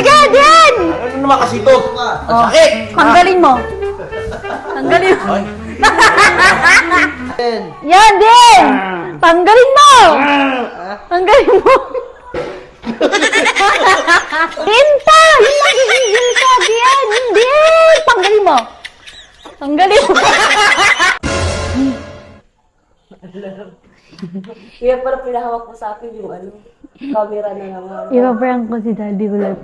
Sige, din! Ano naman kasi ito? Ang Oh, sakit! tanggalin mo. Tanggalin mo. Ay. Yan, din! Tanggalin mo! Tanggalin mo! Hinta! Ka, Dian! Hindi! Tanggalin mo! Tanggalin mo! Kaya parang pinahawak mo sa akin yung ano, camera na naman. Ipaprank ko si Daddy ulit.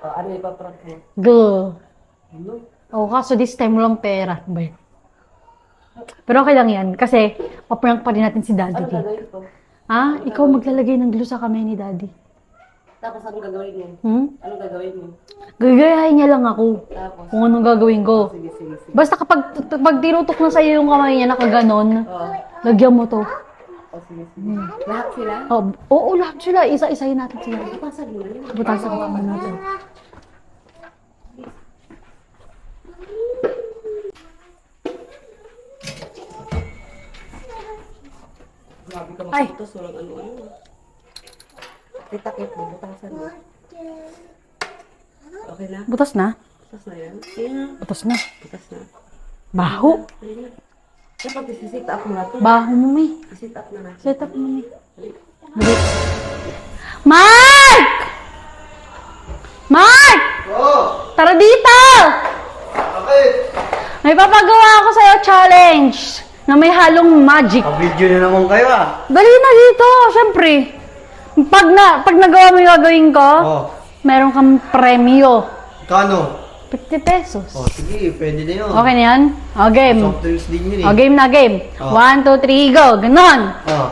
O, ano ipaprank mo? Go! Ano? Oo, kaso this time walang pera. Ba? Pero okay lang yan. Kasi, paprank pa rin natin si Daddy. Ano gagawin ko? Ha? Ikaw maglalagay ng glue sa kamay ni Daddy. Tapos anong gagawin mo? Hmm? Anong gagawin mo? Gagayahin niya lang ako Tapos, kung anong gagawin ko. sige, sige, sige. Basta kapag pag tinutok na sa'yo yung kamay niya nakaganon, O, lagyan mo to. O sige, sige. Lahat sila? Oh, oo, lahat sila. Isa-isahin natin sila. Ipasag mo yun. Butasan ko naman natin. Grabe ka Ay. magputos, walang ano-ano. Titakip mo, butasan mo. Okay na? Butas na? Butas na yan? Ayan, Butas na. butas na. Baho. Ayan. Dapat isi-sit up mo na to. Baho mo, may. Isi-sit up na natin. Set up mo, may. Dali. Mark! Mark! Oh! Tara dito! Bakit? May papagawa ako sa'yo challenge na may halong magic. Pa-video na naman kayo ah. Dali na dito, syempre. Pag, na, pag nagawa mo yung gagawin ko, Oh. meron kang premyo. Kano? 50 pesos. Oh, sige, pwede na yun. Okay na yan? O, game. Soft drinks din yun eh. O, game na game. Oh. One, two, three, go. Ganon. Oh.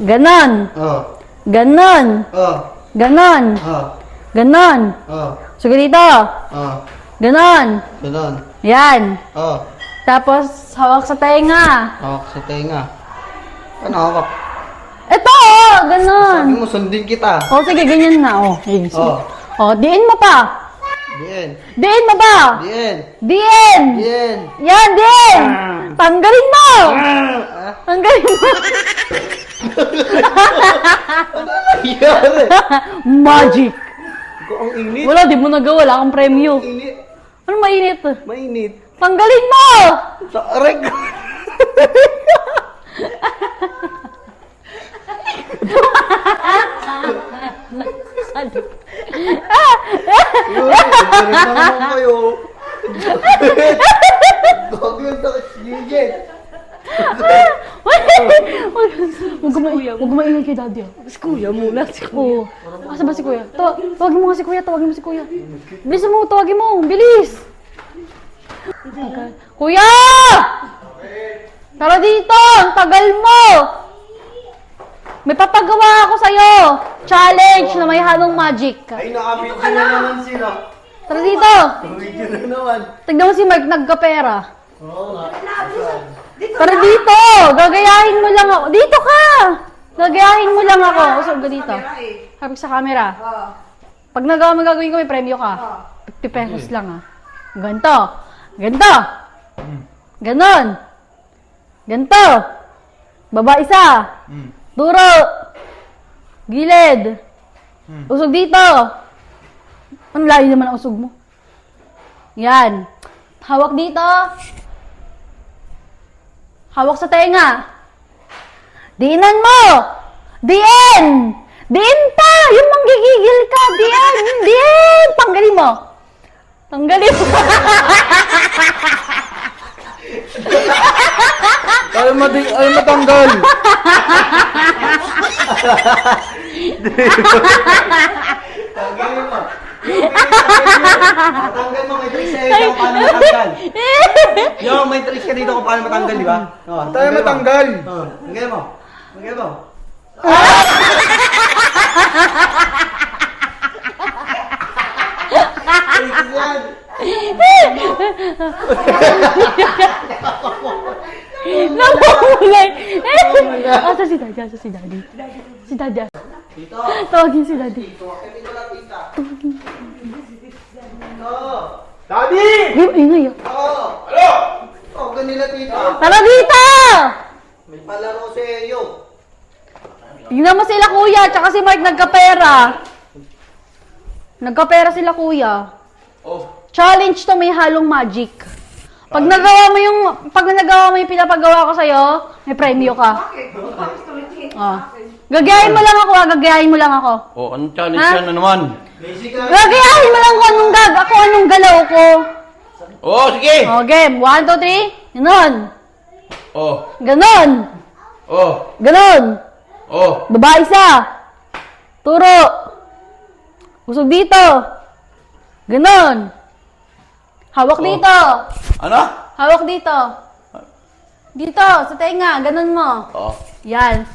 Ganon. Oh. Ganon. Oh. Ganon. Oh. Ganon. Oh. Sige dito. Oh. Ganon. Ganon. Yan. Oh. Tapos, hawak sa tenga. Hawak sa tenga. Ano hawak? Ito, oh, Sabi ganon. mo, sundin kita. O, sige, ganyan na. O, sige. Oh. O, diin mo pa. Diyan. Diin mo ba? Diyan. Diin. Diyan. Yan, din! Tanggalin mo! Ah. Tanggalin mo! Nangyari. Magic! Ang init. Wala, di mo nagawa. Wala kang premyo. Init. Ano mainit? Mainit. Tanggalin mo! Sa arek. Yun, na naman kayo. Gagi yung sakit si Gigit. Huwag ka maingay. Huwag ka maingay kay daddy. ah. Si kuya muna, si kuya. Asa ba si kuya? Tawa tawagin mo nga si kuya. Tawagin mo si kuya. Bilis mo. Tawagin mo. Bilis! Kuya! Tara dito! Ang tagal mo! May papagawa ako sa'yo! Challenge na may halong magic. Ay, nakabidyo na naman sila. Tara dito! Nakabidyo na naman. Tignan mo si Mark nagkapera. Oo nga. Tara dito! Gagayahin mo lang ako. Dito ka! Gagayahin mo lang ako. Usog ka dito. Habig sa camera. Pag nagawa mo gagawin ko, may premyo ka. 50 pesos lang ah. Ganto. Ganto. Ganon. Ganto. Baba isa. Hmm. Duro. Gilid. Usog dito. Ang layo naman ang usog mo. Yan. Hawak dito. Hawak sa tenga. Diinan mo! Diin! Diin pa! Yung manggigigil ka! Diin! Diin! Tanggalin mo! Tanggalin mo! Ay, madi, ay, matanggal. Tanggalin mo. Matanggal mo, may tricks sa'yo kung paano matanggal. Yo, may tricks ka dito kung paano matanggal, di ba? Oh, Tayo matanggal. Oh, tanggal mo. Tanggal mo. Tricks yan. Namumulay! Asa si daddy? Asa si daddy? Si daddy. Dito. Tawagin si daddy. Dito. Dito. Dito. Daddy! Yung ingay ah. Oh. Ano? Oh, ganila, tita. Tara dito! May palaro sa iyo. Tingnan mo sila kuya, tsaka si Mark nagkapera. Nagkapera sila kuya. Oh. Challenge to may halong magic. Pag nagawa mo yung pag nagawa mo yung pinapagawa ko sa'yo, may premyo ka. Oh. Gagayahin mo lang ako, ah. gagayahin mo lang ako. Oh, anong challenge Ha? yan na naman? Basic lang. Gagayahin mo lang kung anong gag, ako anong galaw ko. Oh, sige! Oh, game. One, two, three. Ganon. Oh, Ganon. oh, Ganon. oh. Baba isa. Turo. Usog dito. Ganon. Hawak dito. Ano? Hawak dito. Dito, sa tenga. Ganon mo. Oh. Yan.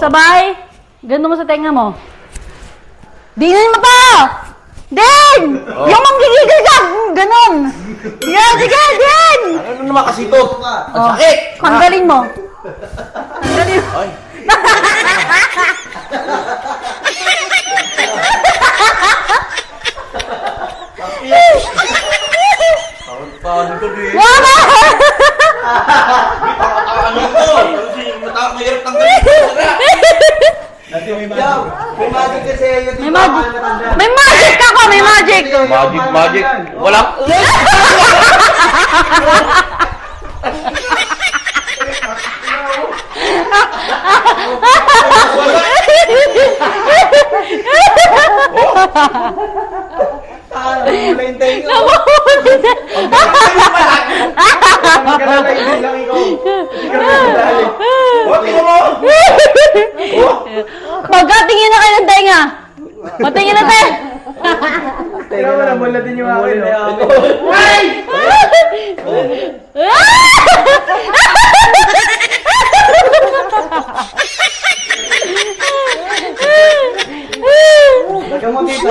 Sabay. Ganon mo sa tenga mo. Dinin mo pa! Din! Oh. Yung manggigigil ka! Ganon! Yan, sige, din! Ano naman kasi ito? Ang Oh. sakit! Tanggalin mo. Tanggalin mo. Ay. Paano ko din? Wala! Ano ito? Kasi mata mahirap tanggalin. Dati may magic. May magic kasi yun. May magic. May magic ako, may magic. Magic, magic. Wala. Ah, wala yung tenga. Nabuhuli na. Magkalala hindi lang ikaw. Hindi ka naman madali. Oh, tingnan mo! Pagkatingin na kayo ng tenga. Patingin na tayo. Tingnan mo, namula din yung akin. oh. Ay! Huwag kang makita.